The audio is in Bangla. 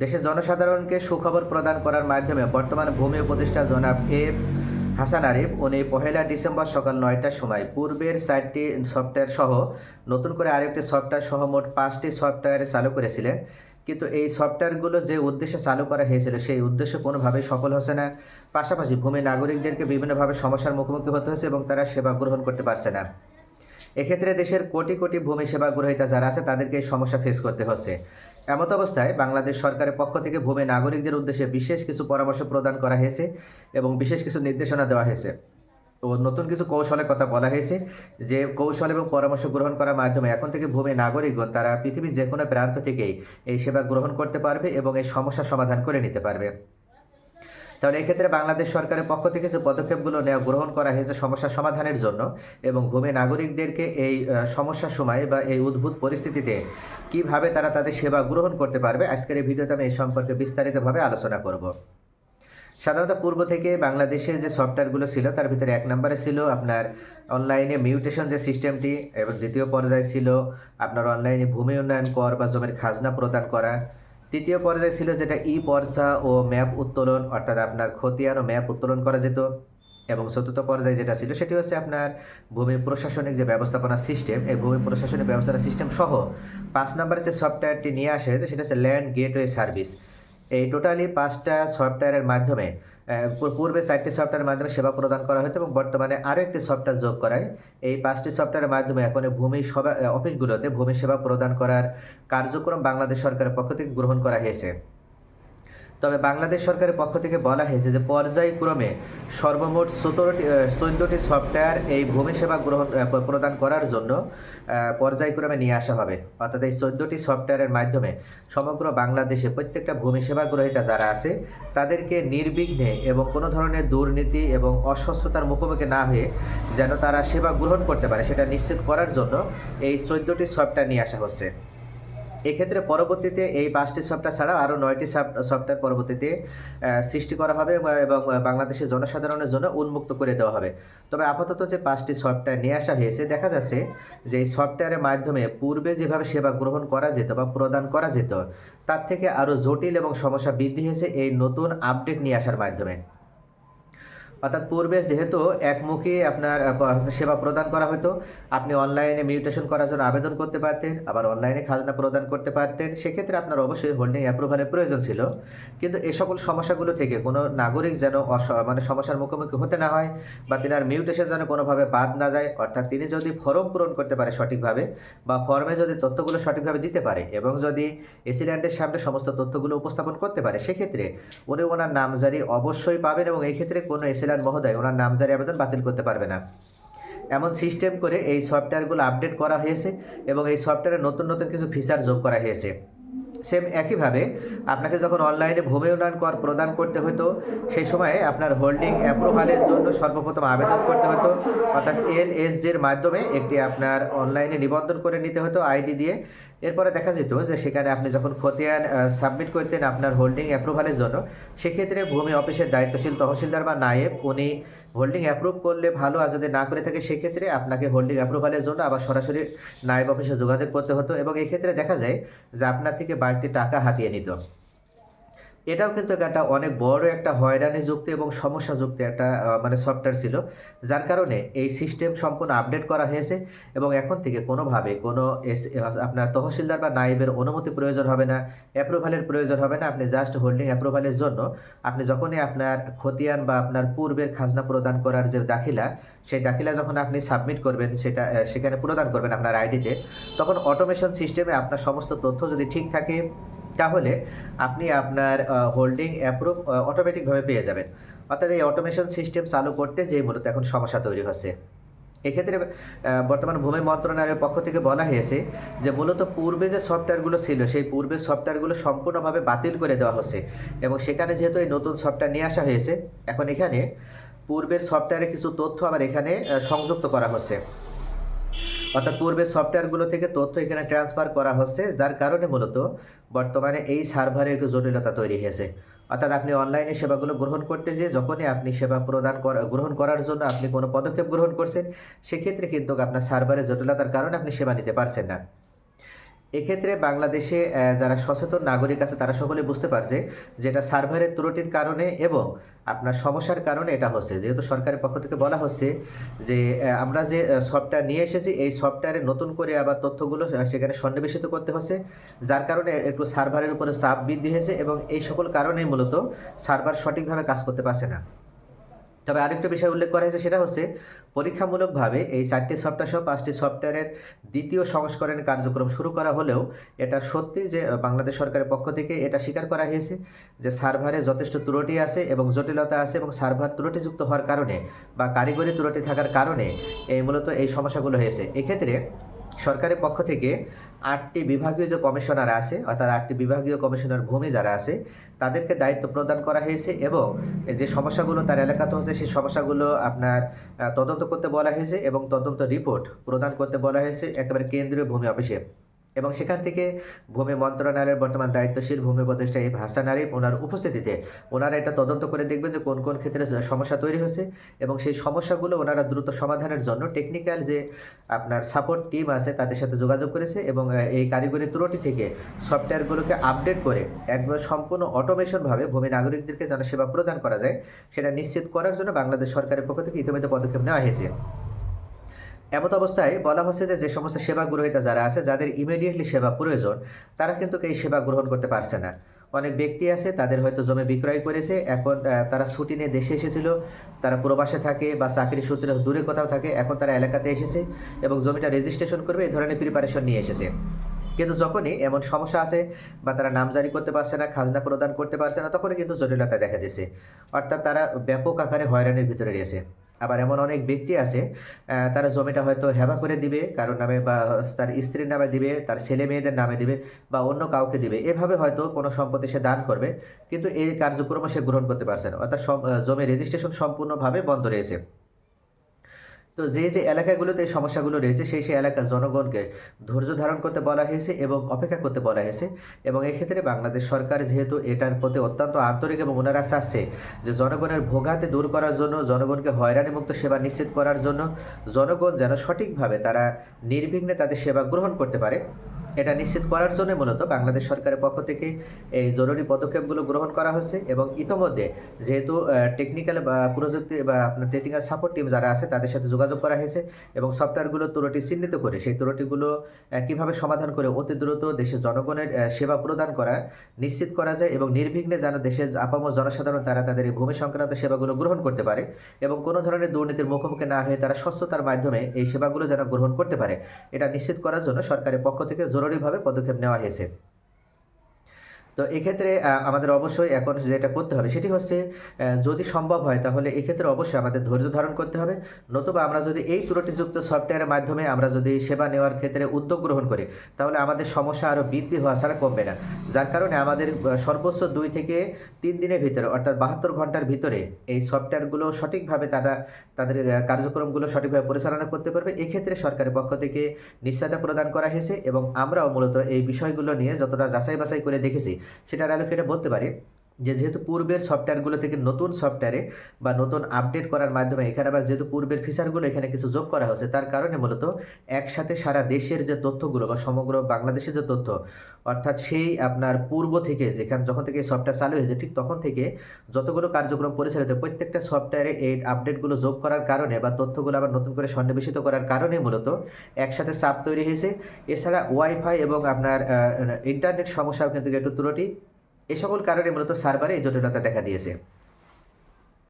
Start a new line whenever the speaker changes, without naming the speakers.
দেশের জনসাধারণকে সুখবর প্রদান করার মাধ্যমে বর্তমান ভূমি উপদেষ্টা জনাব এ হাসান আরিফ উনি পহেলা ডিসেম্বর সকাল নয়টার সময় পূর্বের চারটি সফটওয়্যার সহ নতুন করে আরেকটি সফটওয়্যার সহ মোট পাঁচটি সফটওয়্যার চালু করেছিলেন। কিন্তু এই সফটওয়্যারগুলো যে উদ্দেশ্যে চালু করা হয়েছিল, সেই উদ্দেশ্য কোনোভাবেই সফল হচ্ছে না। পাশাপাশি ভূমি নাগরিকদেরকে বিভিন্নভাবে সমস্যার মুখোমুখি হতে হয়েছে এবং তারা সেবা গ্রহণ করতে পারছে না। এক্ষেত্রে দেশের কোটি কোটি ভূমি সেবা গ্রহীতা যারা আছে, তাদেরকে এই সমস্যা ফেস করতে হচ্ছে। এমত অবস্থায় বাংলাদেশ সরকারের পক্ষ থেকে ভূমি নাগরিকদের উদ্দেশ্যে বিশেষ কিছু পরামর্শ প্রদান করা হয়েছে এবং বিশেষ কিছু নির্দেশনা দেওয়া হয়েছে। ও নতুন কিছু কৌশলের কথা বলা হয়েছে যে কৌশল এবং পরামর্শ গ্রহণ করার মাধ্যমে এখন থেকে ভূমি নাগরিকগণ তারা পৃথিবীর যে কোনো প্রান্ত থেকেই এই সেবা গ্রহণ করতে পারবে এবং এই সমস্যার সমাধান করে নিতে পারবে। তাহলে এক্ষেত্রে বাংলাদেশ সরকারের পক্ষ থেকে যে পদক্ষেপগুলো নেওয়া, গ্রহণ করা হয়েছে সমস্যা সমাধানের জন্য এবং ভূমি নাগরিকদেরকে এই সমস্যার সময় বা এই উদ্ভূত পরিস্থিতিতে কীভাবে তারা তাদের সেবা গ্রহণ করতে পারবে, আজকের এই ভিডিওতে আমি এই সম্পর্কে বিস্তারিতভাবে আলোচনা করব। সাধারণত পূর্ব থেকে বাংলাদেশে যে সফটওয়্যারগুলো ছিল, তার ভিতরে এক নম্বরে ছিল আপনার অনলাইনে মিউটেশন যে সিস্টেমটি এবং দ্বিতীয় পর্যায়ে ছিল আপনার অনলাইনে ভূমি উন্নয়ন কর বা জমির খাজনা প্রদান করা। তৃতীয় পর্যায়ে ছিল যেটা ই বর্ষা ও ম্যাপ উত্তোলন, অর্থাৎ আপনার খতিয়ান ও ম্যাপ উত্তোলন করা যেত। এবং চতুর্থ পর্যায়ে যেটা ছিল সেটি হচ্ছে আপনার ভূমি প্রশাসনিক যে ব্যবস্থাপনা সিস্টেম, এই ভূমি প্রশাসনিক ব্যবস্থাপনা সিস্টেম সহ পাঁচ নম্বরে যে সফটওয়্যারটি নিয়ে আসে সেটা হচ্ছে ল্যান্ড গেটওয়ে সার্ভিস। এই টোটালি পাঁচটা সফটওয়্যারের মাধ্যমে পূর্বে চারটি সফটওয়্যারের মাধ্যমে সেবা প্রদান করা হতো এবং বর্তমানে আরও একটি সফটওয়্যার যোগ করায় এই পাঁচটি সফটওয়্যারের মাধ্যমে এখন ভূমি সভা অফিসগুলোতে ভূমি সেবা প্রদান করার কার্যক্রম বাংলাদেশ সরকারের পক্ষ থেকে গ্রহণ করা হয়েছে। তবে বাংলাদেশ সরকারের পক্ষ থেকে বলা হয়েছে যে পর্যায়ক্রমে সর্বমোট সতেরোটি চোদ্দোটি সফটওয়্যার এই ভূমি সেবা গ্রহণ প্রদান করার জন্য পর্যায়ক্রমে নিয়ে আসা হবে। অর্থাৎ এই চোদ্দোটি সফটওয়্যারের মাধ্যমে সমগ্র বাংলাদেশে প্রত্যেকটা ভূমি সেবা গ্রহীতা যারা আছে, তাদেরকে নির্বিঘ্নে এবং কোনো ধরনের দুর্নীতি এবং অস্বস্থতার মুখোমুখি না হয়ে যেন তারা সেবা গ্রহণ করতে পারে, সেটা নিশ্চিত করার জন্য এই চোদ্দোটি সফটওয়্যার নিয়ে আসা হচ্ছে। এক্ষেত্রে পরবর্তীতে এই পাঁচটি সফটওয়্যার ছাড়াও আরও নয়টি সফট- সফটওয়্যার পরবর্তীতে সৃষ্টি করা হবে এবং বাংলাদেশের জনসাধারণের জন্য উন্মুক্ত করে দেওয়া হবে। তবে আপাতত যে পাঁচটি সফটওয়্যার নিয়ে আসা হয়েছে, দেখা যাচ্ছে যে এই সফটওয়্যারের মাধ্যমে পূর্বে যেভাবে সেবা গ্রহণ করা যেত বা প্রদান করা যেত, তার থেকে আরও জটিল এবং সমস্যা বৃদ্ধি হয়েছে এই নতুন আপডেট নিয়ে আসার মাধ্যমে। অর্থাৎ পূর্বে যেহেতু একমুখী আপনার সেবা প্রদান করা হতো, আপনি অনলাইনে মিউটেশন করার জন্য আবেদন করতে পারতেন, আবার অনলাইনে খাজনা প্রদান করতে পারতেন, সেক্ষেত্রে আপনার অবশ্যই হোল্ডিং অ্যাপ্রুভালের প্রয়োজন ছিল। কিন্তু এ সকল সমস্যাগুলো থেকে কোনো নাগরিক যেন মানে সমস্যার মুখোমুখি হতে না হয় বা তিনার মিউটেশন যেন কোনোভাবে বাদ না যায়, অর্থাৎ তিনি যদি ফর্ম পূরণ করতে পারে সঠিকভাবে বা ফর্মে যদি তথ্যগুলো সঠিকভাবে দিতে পারে এবং যদি এসিল্যান্ডের সামনে সমস্ত তথ্যগুলো উপস্থাপন করতে পারে, সেক্ষেত্রে উনি ওনার নামজারি অবশ্যই পাবেন এবং এই ক্ষেত্রে কোনো এসিল্যান্ড মহোদয়, ওনার নামজারি আবেদন বাতিল করতে পারবে না। এমন সিস্টেম করে এই সফটওয়্যারগুলো আপডেট করা হয়েছে এবং এই সফটওয়্যারে নতুন নতুন কিছু ফিচার যোগ করা হয়েছে। সেম একইভাবে আপনাকে যখন অনলাইনে ভূমি উন্নয়ন কর প্রদান করতে হতো, সেই সময়ে আপনার হোল্ডিং অ্যাপ্রুভালের জন্য সর্বপ্রথম আবেদন করতে হতো, অর্থাৎ এল এস জির মাধ্যমে একটি আপনার অনলাইনে নিবন্ধন করে নিতে হতো আইডি দিয়ে। এরপরে দেখা যেত যে সেখানে আপনি যখন খতিয়ান সাবমিট করতেন আপনার হোল্ডিং অ্যাপ্রুভালের জন্য, সেক্ষেত্রে ভূমি অফিসের দায়িত্বশীল তহসিলদার বা নায়েব, উনি হোল্ডিং অ্যাপ্রুভ করলে ভালো আর যদি না করে থাকে, সেক্ষেত্রে আপনাকে হোল্ডিং অ্যাপ্রুভালের জন্য আবার সরাসরি নায়েব অফিসে যোগাযোগ করতে হতো। এবং এক্ষেত্রে দেখা যায় যে আপনার থেকে বাড়তি টাকা হাতিয়ে নিত। এটাও কিন্তু একটা অনেক বড় একটা হয়রানিযুক্ত এবং সমস্যাযুক্ত একটা মানে সফটওয়্যার ছিল। যার কারণে এই সিস্টেম সম্পূর্ণ আপডেট করা হয়েছে এবং এখন থেকে কোনোভাবে কোনো আপনার তহসিলদার বা নাইবের অনুমতি প্রয়োজন হবে না অ্যাপ্রুভালের প্রয়োজন হবে না। আপনি জাস্ট হোল্ডিং অ্যাপ্রুভালের জন্য আপনি যখনই আপনার খতিয়ান বা আপনার পূর্বের খাজনা প্রদান করার যে দাখিলা, সেই দাখিলা যখন আপনি সাবমিট করবেন, সেটা সেখানে প্রদান করবেন আপনার আইডিতে তখন অটোমেশন সিস্টেমে আপনার সমস্ত তথ্য যদি ঠিক থাকে তাহলে আপনি আপনার হোল্ডিং অ্যাপ্রুভ অটোমেটিকভাবে পেয়ে যাবেন। অর্থাৎ এই অটোমেশন সিস্টেম চালু করতে যে মূলত এখন সমস্যা তৈরি হচ্ছে। এক্ষেত্রে বর্তমান ভূমি মন্ত্রণালয়ের পক্ষ থেকে বলা হয়েছে যে মূলত পূর্বে যে সফটওয়্যারগুলো ছিল, সেই পূর্বের সফটওয়্যারগুলো সম্পূর্ণভাবে বাতিল করে দেওয়া হচ্ছে। এবং সেখানে যেহেতু এই নতুন সফটওয়্যার নিয়ে আসা হয়েছে, এখন এখানে পূর্বের সফটওয়্যারে কিছু তথ্য আবার এখানে সংযুক্ত করা হচ্ছে। অর্থাৎ পূর্বে সফটওয়্যারগুলো থেকে তথ্য এখানে ট্রান্সফার করা হচ্ছে, যার কারণে মূলত বর্তমানে এই সার্ভারে একটু জটিলতা তৈরি হয়েছে। অর্থাৎ আপনি অনলাইনে সেবাগুলো গ্রহণ করতে যেয়ে যখনই আপনি সেবা প্রদান করা গ্রহণ করার জন্য আপনি কোনো পদক্ষেপ গ্রহণ করছেন, সেক্ষেত্রে কিন্তু আপনার সার্ভারে জটিলতার কারণে আপনি সেবা নিতে পারছেন না। এক্ষেত্রে বাংলাদেশে যারা সচেতন নাগরিক আছে, তারা সকলে বুঝতে পারছে যে এটা সার্ভারের ত্রুটির কারণে এবং আপনার সমস্যার কারণে এটা হচ্ছে। যেহেতু সরকারের পক্ষ থেকে বলা হচ্ছে যে আমরা যে সফটওয়্যার নিয়ে এসেছি, এই সফটওয়্যারে নতুন করে আবার তথ্যগুলো সেখানে সন্নিবেশিত করতে হচ্ছে, যার কারণে একটু সার্ভারের উপরে চাপ বৃদ্ধি হয়েছে এবং এই সকল কারণেই মূলত সার্ভার সঠিকভাবে কাজ করতে পারছে না। তবে আরেকটা বিষয় উল্লেখ করা হয়েছে, সেটা হচ্ছে পরীক্ষামূলকভাবে এই চারটি সফটওয়্যার সহ পাঁচটি সফটওয়্যারের দ্বিতীয় সংস্করণের কার্যক্রম শুরু করা হলেও এটা সত্যি যে বাংলাদেশ সরকারের পক্ষ থেকে এটা স্বীকার করা হয়েছে যে সার্ভারে যথেষ্ট ত্রুটি আছে এবং জটিলতা আছে এবং সার্ভার ত্রুটিযুক্ত হওয়ার কারণে বা কারিগরি ত্রুটি থাকার কারণে এই মূলত এই সমস্যাগুলো হয়েছে। এক্ষেত্রে সরকারের পক্ষ থেকে আটটি বিভাগীয় যে কমিশনার আছে, অর্থাৎ আটটি বিভাগীয় কমিশনার ভূমি যারা আছে, তাদেরকে দায়িত্ব প্রদান করা হয়েছে এবং যে সমস্যাগুলো তার এলাকাতে হচ্ছে সেই সমস্যাগুলো আপনার তদন্ত করতে বলা হয়েছে এবং তদন্ত রিপোর্ট প্রদান করতে বলা হয়েছে একেবারে কেন্দ্রীয় ভূমি অফিসে। এবং সেখান থেকে ভূমি মন্ত্রণালয়ের বর্তমান দায়িত্বশীল ভূমি উপদেষ্টা এই হাসান আরিফ ওনার উপস্থিতিতে ওনারা এটা তদন্ত করে দেখবেন যে কোন কোন ক্ষেত্রে সমস্যা তৈরি হয়েছে এবং সেই সমস্যাগুলো ওনারা দ্রুত সমাধানের জন্য টেকনিক্যাল যে আপনার সাপোর্ট টিম আছে তাদের সাথে যোগাযোগ করেছে এবং এই কারিগরি ত্রুটি থেকে সফটওয়্যারগুলোকে আপডেট করে একবার সম্পূর্ণ অটোমেশনভাবে ভূমি নাগরিকদেরকে যেন সেবা প্রদান করা যায়, সেটা নিশ্চিত করার জন্য বাংলাদেশ সরকারের পক্ষ থেকে ইতিমধ্যে পদক্ষেপ নেওয়া হয়েছে। এমত অবস্থায় বলা হচ্ছে যে যে সমস্ত সেবা গ্রহীতা যারা আছে, যাদের ইমিডিয়েটলি সেবা প্রয়োজন, তারা কিন্তু এই সেবা গ্রহণ করতে পারছে না। অনেক ব্যক্তি আছে, তাদের হয়তো জমি বিক্রয় করেছে, এখন তারা ছুটি নিয়ে দেশে এসেছিল, তারা প্রবাসে থাকে বা চাকরি সূত্রে দূরে কোথাও থাকে, এখন তারা এলাকাতে এসেছে এবং জমিটা রেজিস্ট্রেশন করবে, এই ধরনের প্রিপারেশন নিয়ে এসেছে। কিন্তু যখনই এমন সমস্যা আছে বা তারা নাম জারি করতে পারছে না, খাজনা প্রদান করতে পারছে না, তখনই কিন্তু জটিলতা দেখা দিয়েছে। অর্থাৎ তারা ব্যাপক আকারে হয়রানির ভিতরে রয়েছে। আবার এমন অনেক ব্যক্তি আছে তারা জমিটা হয়তো হেবা করে দিবে, কারোর নামে বা তার স্ত্রীর নামে দিবে, তার ছেলে মেয়েদের নামে দিবে বা অন্য কাউকে দিবে। এভাবে হয়তো কোনো সম্পত্তি সে দান করবে, কিন্তু এই কার্যক্রম সে গ্রহণ করতে পারছে না। অর্থাৎ জমি রেজিস্ট্রেশন সম্পূর্ণভাবে বন্ধ রয়েছে। তো যে যে এলাকাগুলোতে এই সমস্যাগুলো রয়েছে, সেই সেই এলাকার জনগণকে ধৈর্য ধারণ করতে বলা হয়েছে এবং অপেক্ষা করতে বলা হয়েছে। এবং এক্ষেত্রে বাংলাদেশ সরকার যেহেতু এটার প্রতি অত্যন্ত আন্তরিক এবং ওনারা চাচ্ছে যে জনগণের ভোগাতে দূর করার জন্য, জনগণকে হয়রানিমুক্ত সেবা নিশ্চিত করার জন্য জনগণ যেন সঠিকভাবে তারা নির্বিঘ্নে তাদের সেবা গ্রহণ করতে পারে। এটা নিশ্চিত করার জন্য মূলত বাংলাদেশ সরকারের পক্ষ থেকে এই জরুরি পদক্ষেপগুলো গ্রহণ করা হয়েছে এবং ইতোমধ্যে যেহেতু টেকনিক্যাল বা প্রযুক্তি বা আপনার টেকনিক্যাল সাপোর্ট টিম যারা আছে তাদের সাথে যোগাযোগ করা হয়েছে এবং সফটওয়্যারগুলো ত্রুটি চিহ্নিত করে সেই ত্রুটিগুলো কীভাবে সমাধান করে অতি দ্রুত দেশের জনগণের সেবা প্রদান করা নিশ্চিত করা যায় এবং নির্বিঘ্নে যেন দেশের আপামর জনসাধারণ তারা তাদের এই ভূমি সংক্রান্ত সেবাগুলো গ্রহণ করতে পারে এবং কোনো ধরনের দুর্নীতির মুখোমুখি না হয়ে তারা স্বচ্ছতার মাধ্যমে এই সেবাগুলো যেন গ্রহণ করতে পারে। এটা নিশ্চিত করার জন্য সরকারের পক্ষ থেকে জরুরিভাবে পদক্ষেপ নেওয়া হয়েছে। তো এক্ষেত্রে আমাদের অবশ্যই এখন যেটা করতে হবে সেটি হচ্ছে যদি সম্ভব হয় তাহলে এক্ষেত্রে অবশ্যই আমাদের ধৈর্য ধারণ করতে হবে। নতুবা আমরা যদি এই ত্রুটিযুক্ত সফটওয়্যারের মাধ্যমে আমরা যদি সেবা নেওয়ার ক্ষেত্রে উদ্যোগ গ্রহণ করি, তাহলে আমাদের সমস্যা আরও বৃদ্ধি হওয়া ছাড়া কমবে না। যার কারণে আমাদের সর্বোচ্চ দুই থেকে তিন দিনের ভিতরে, অর্থাৎ বাহাত্তর ঘণ্টার ভিতরে এই সফটওয়্যারগুলো সঠিকভাবে তারা, তাদের কার্যক্রমগুলো সঠিকভাবে পরিচালনা করতে পারবে। এক্ষেত্রে সরকারের পক্ষ থেকে নিশ্চয়তা প্রদান করা হয়েছে এবং আমরাও মূলত এই বিষয়গুলো নিয়ে যতটা যাচাই বাছাই করে দেখেছি সেটার অ্যালোকেটে বলতে পারি। যে যেহেতু পূর্বের সফটওয়্যারগুলো থেকে নতুন সফটওয়্যারে বা নতুন আপডেট করার মাধ্যমে এখানে আবার যেহেতু পূর্বের ফিচারগুলো এখানে কিছু যোগ করা হয়েছে, তার কারণে মূলত একসাথে সারা দেশের যে তথ্যগুলো বা সমগ্র বাংলাদেশের যে তথ্য, অর্থাৎ সেই আপনার পূর্ব থেকে যেখানে, যখন থেকে সফটওয়্যার চালু হয়েছে, ঠিক তখন থেকে যতগুলো কার্যক্রম পরিচালিত, প্রত্যেকটা সফটওয়্যারে এই আপডেটগুলো যোগ করার কারণে বা তথ্যগুলো আবার নতুন করে সন্নিবেশিত করার কারণে মূলত একসাথে চাপ তৈরি হয়েছে। এছাড়া ওয়াইফাই এবং আপনার ইন্টারনেট সমস্যাও কিন্তু একটু ত্রুটি। এ সকল কারণে মূলত সার্ভারে এই জটিলতা দেখা দিয়েছে।